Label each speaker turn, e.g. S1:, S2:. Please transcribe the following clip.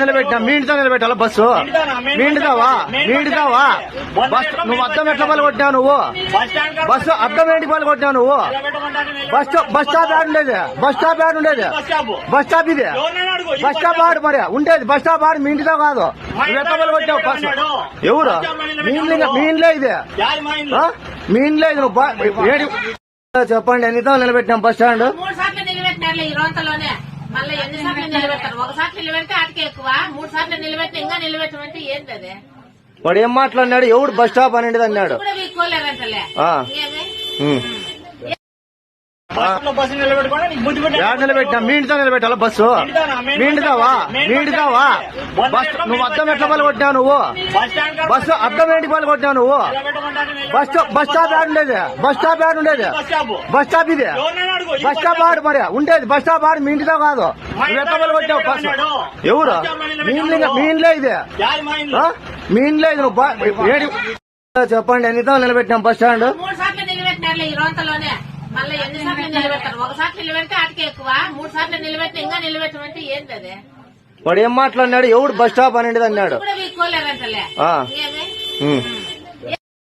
S1: నిలబెట్టినా? మీ ఇంటితో నిలబెట్టాలా బస్సు?
S2: ఇంటిదానా? మెయిన్
S1: మీ ఇంటిదావా?
S2: బస్
S1: నువ్వు అద్దం
S2: బస్
S1: ఎట్లా పలగొట్టినావు నువ్వు?
S2: బస్ స్టాండ్ కాడ
S1: బస్సు అద్దం ఏంటి పలగొట్టినావు నువ్వు? బస్ స్టాప్ బస్ స్టాప్ యాడ్ ఉండేది. బస్ స్టాప్ యాడ్ ఉండేది.
S2: Bus stop.
S1: ఇది. బస్ స్టాప్ ఆడు మరి. ఉండేది. బస్ స్టాప్ ఆడు మీ ఇంటితో కాదు. నువ్వు ఎట్లా బస్సు?
S2: నిలబెట్టాడు.
S1: ఎవరు? మీ ఇంట్లో ఇది.
S2: యాది మా ఇంట్లో.
S1: ఇది. నువ్వు చెప్పండి ఎన్నితో నిలబెట్టినాం బస్ స్టాండ్?
S3: మళ్ళీ ఎన్ని సార్లు నిలబెట్టారు ఒకసారి నిలబెడితే అటుకే ఎక్కువ మూడు సార్లు నిలబెట్టి ఇంకా నిలబెట్టమంటే ఏంది అది
S1: వాడు ఏం మాట్లాడినాడు? ఎవడు బస్ స్టాప్ అనేది అన్నాడు.
S3: కూడా వీక్కోలేరంటలే
S1: ఆ.
S3: ఏమి
S1: నిలబెట్టినా? మీ ఇంటితో నిలబెట్టాలా బస్సు?
S2: ఇంటిదానా? మెయిన్
S1: మీ
S2: బస్
S1: నువ్వు అద్దం
S2: బస్
S1: ఎట్లా పలగొట్టినావు నువ్వు?
S2: బస్ స్టాండ్ కాడ
S1: బస్సు అద్దం ఏంటి పలగొట్టినావు నువ్వు?
S2: నిలబెట్టమంటారు,
S1: బస్ స్టాప్ బస్ స్టాప్ యాడ్ ఉండేది. బస్ స్టాప్ యాడ్ ఉండేది.
S2: Bus stop.
S1: బస్ స్టాప్ ఇది. బస్ స్టాప్ ఆడు మరి. ఉండేది. బస్ స్టాప్ ఆడు మీ ఇంటితో కాదు. నువ్వు ఎట్లా
S2: ఇంట్లో
S1: పలగొట్టావు బస్సు. ఎవరు? మీ ఇంట్లో ఇది.
S2: యాది మా ఇంట్లో.
S1: ఇది. నువ్వు చెప్పండి ఎన్నితో నిలబెట్టినాం బస్ స్టాండ్?
S3: మళ్ళీ ఎన్ని సార్లు నిలబెట్టారు ఒకసారి నిలబెడితే అటుకే ఎక్కువ. మూడు సార్లు నిలబెట్టి ఇంకా నిలబెట్టమంటే ఏంది అది
S1: వాడు ఏం మాట్లాడినాడు? ఎవడు బస్ స్టాప్ అనేది అన్నాడు.
S3: కూడా వీక్కోలేరంటలే. ఏమి.